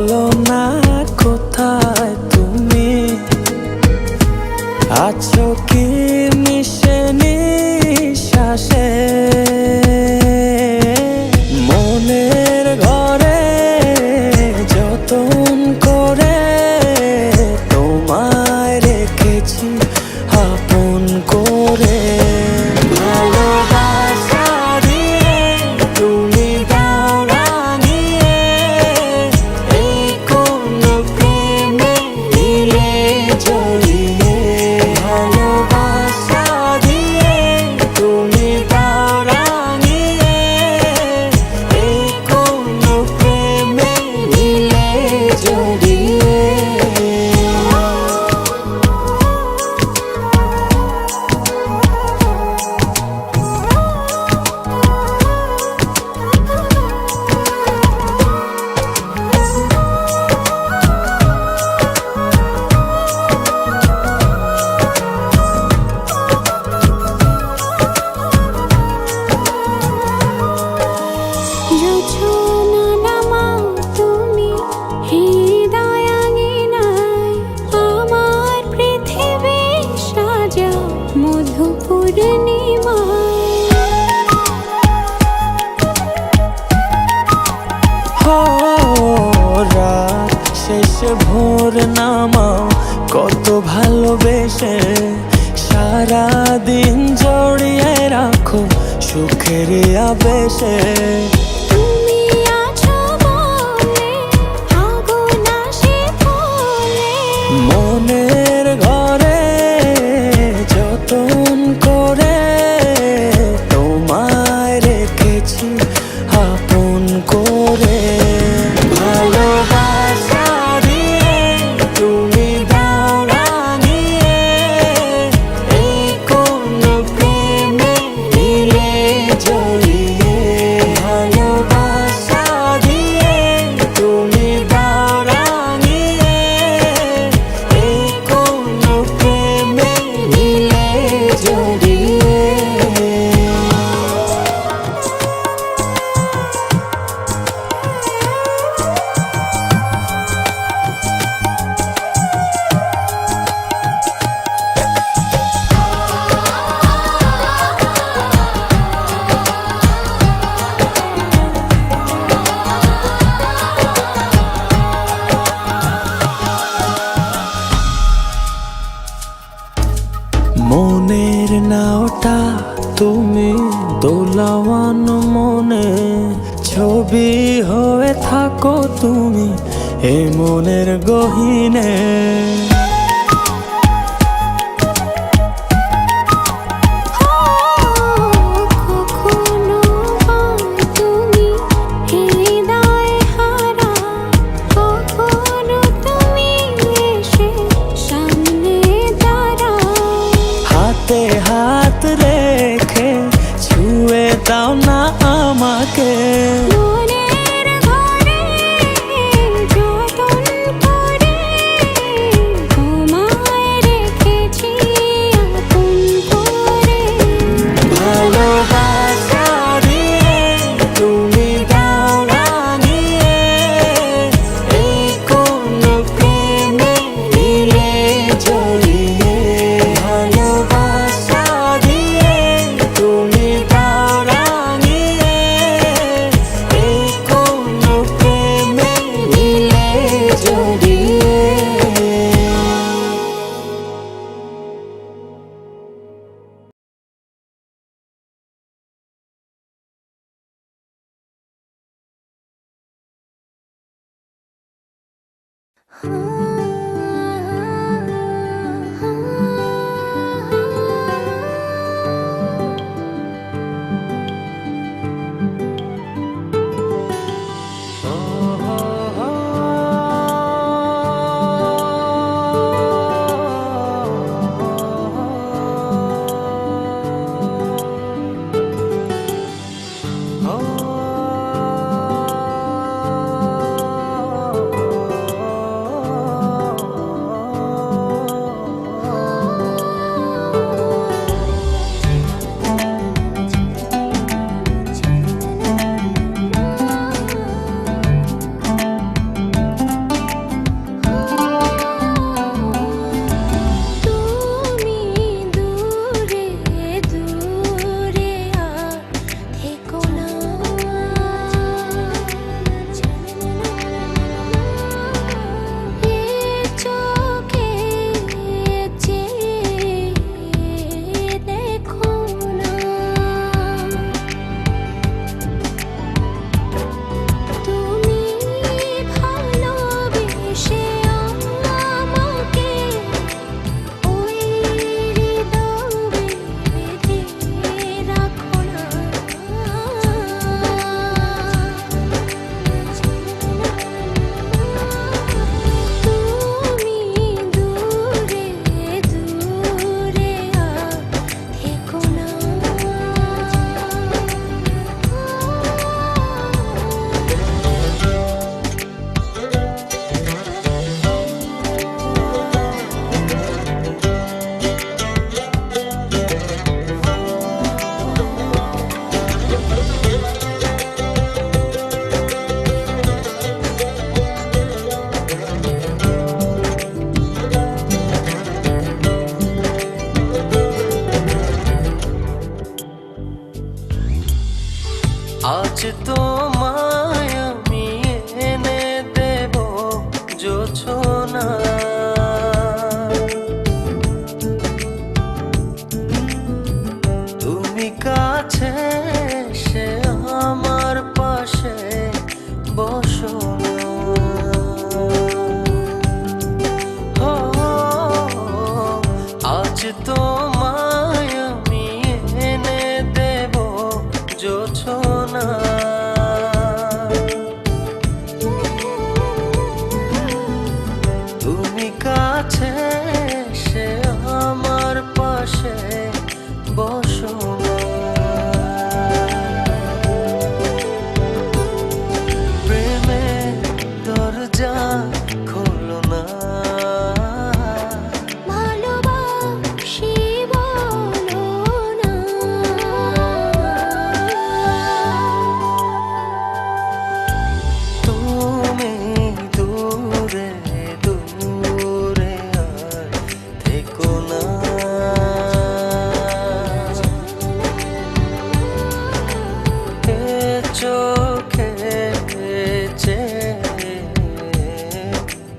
alone. places না নাওটা তুমি দোলাওয়ান মনে। ছবি হয়ে থাকো তুমি এ মনের গহিনে। Oh.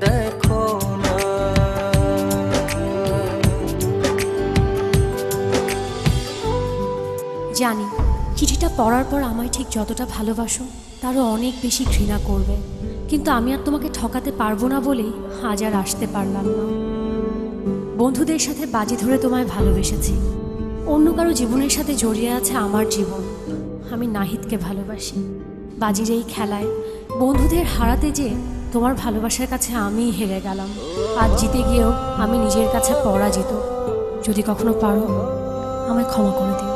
দেখো জানি, চিঠিটা পড়ার পর আমায় ঠিক যতটা ভালোবাসো, তারও অনেক বেশি ঘৃণা করবে। কিন্তু আমি আর তোমাকে ঠকাতে পারব না বলেই আজ আর আসতে পারলাম না। বন্ধুদের সাথে বাজি ধরে তোমায় ভালোবেসেছি। অন্য কারও জীবনের সাথে জড়িয়ে আছে আমার জীবন। আমি নাহিদকে ভালোবাসি। বাজির এই খেলায় বন্ধুদের হারাতে যে তোমার ভালোবাসার কাছে আমি হেরে গেলাম। আজ জিতে গিয়েও আমি নিজের কাছে পরাজিত। যদি কখনো পারো, আমায় ক্ষমা করে দিও।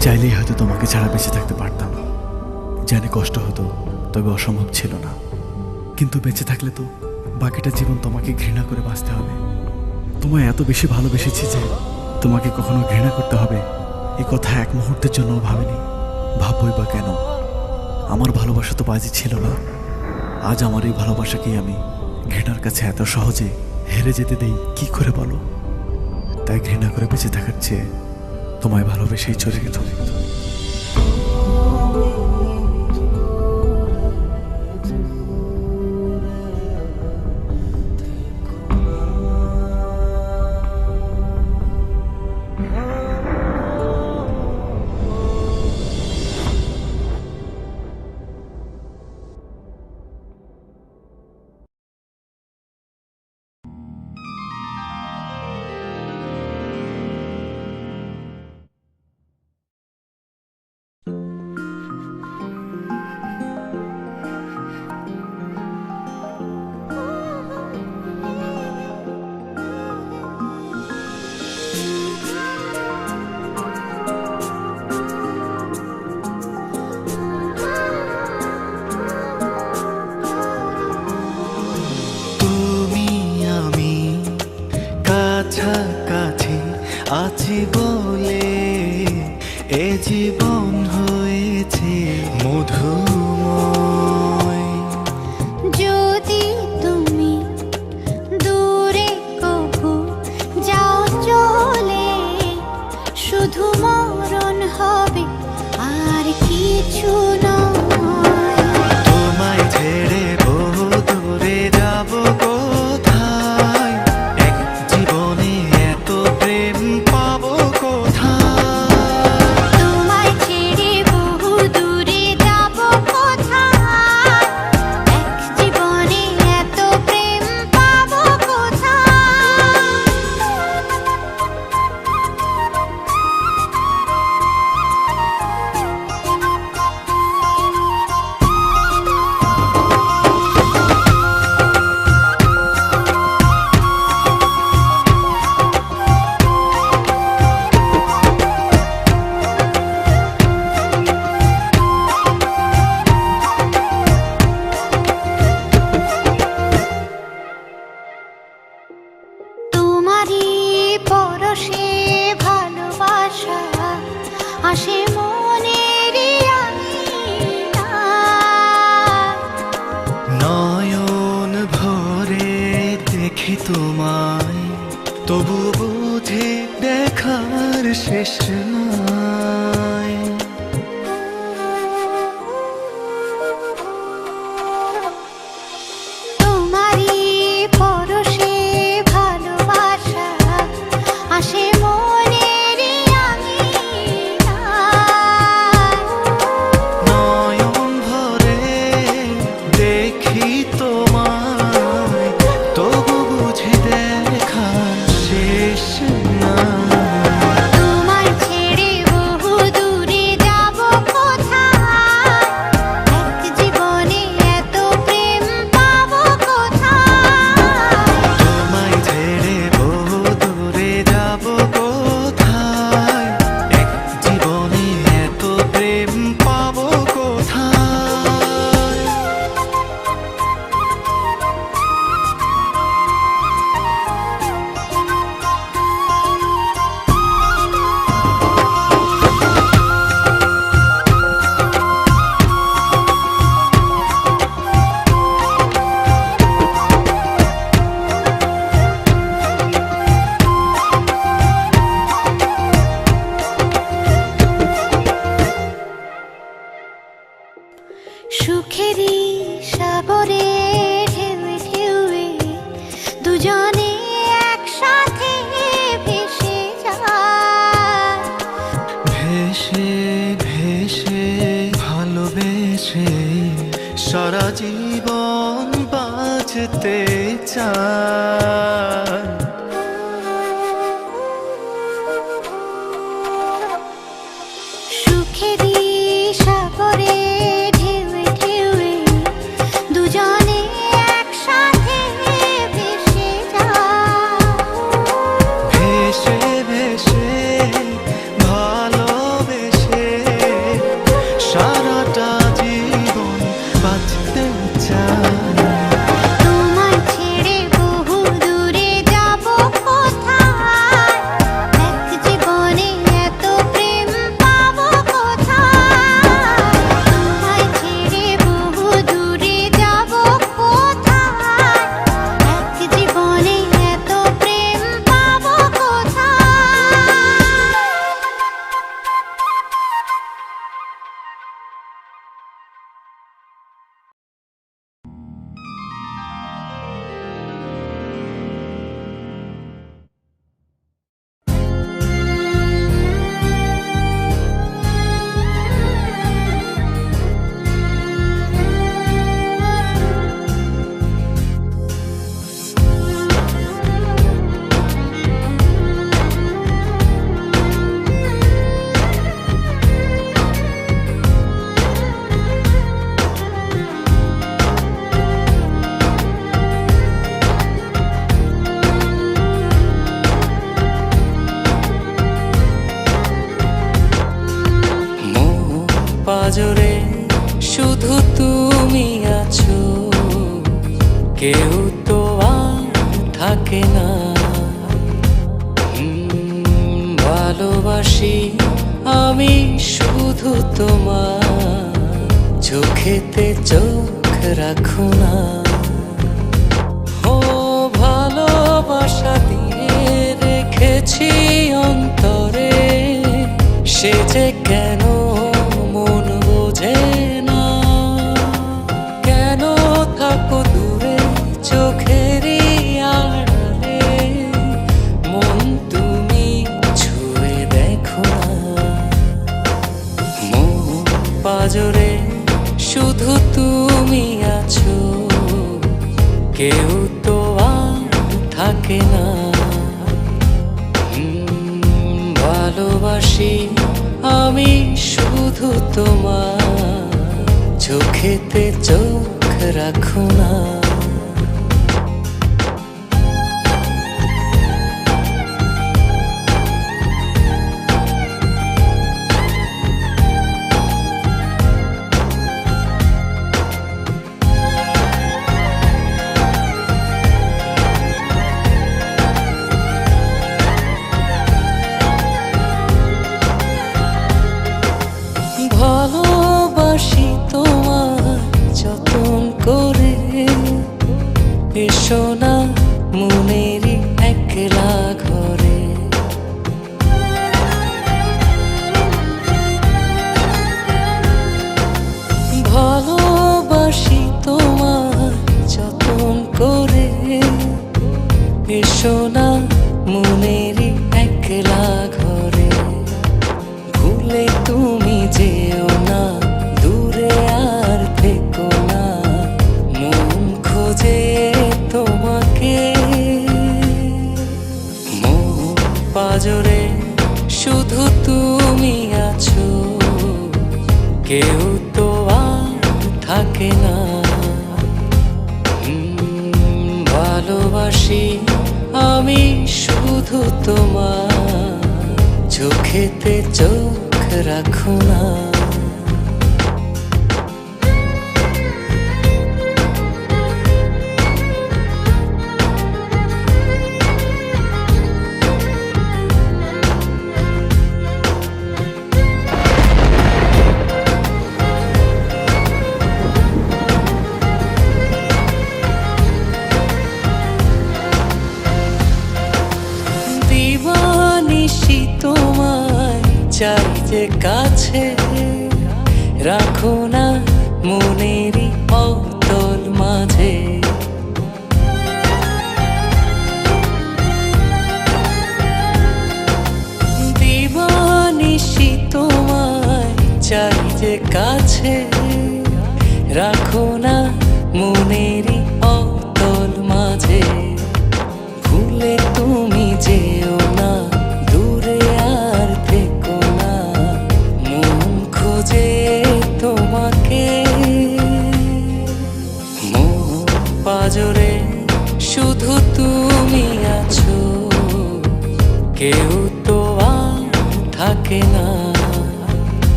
চাইলেই হয়তো তোমাকে ছাড়া বেঁচে থাকতে পারতাম। জানি কষ্ট হতো, তবে অসম্ভব ছিল না। কিন্তু বেঁচে থাকলে তো বাকিটা জীবন তোমাকে ঘৃণা করে বাঁচতে হবে। তোমায় এত বেশি ভালোবেসেছি যে তোমাকে কখনো ঘৃণা করতে হবে এই কথা এক মুহূর্তের জন্য ভাবিনি। ভাববই বা কেন? আমার ভালোবাসা তো বাজি ছিল না। আজ আমার এই ভালোবাসাকেই আমি ঘৃণার কাছে এত সহজে হেরে যেতে দেই, কি করে বলো? তাই ঘৃণা করে বেঁচে থাকার চেয়ে তোমায় ভালোবেসেই চলে গেল। 是谁？是梦 নজরে শুধু তুমি আছো। কেউ তো আর থাকে না। ভালোবাসি আমি শুধু তোমার। চোখেতে চোখ রাখো না। ও, ভালোবাসা দিয়ে রেখেছি অন্তরে। সে যে কেন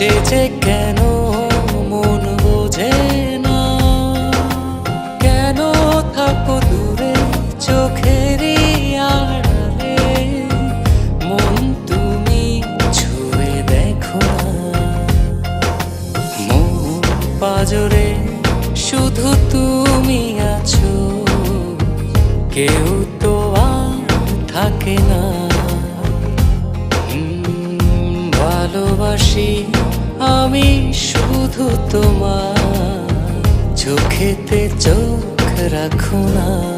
এসেছে কেন তোমার চোখেতে চোখ রাখো না।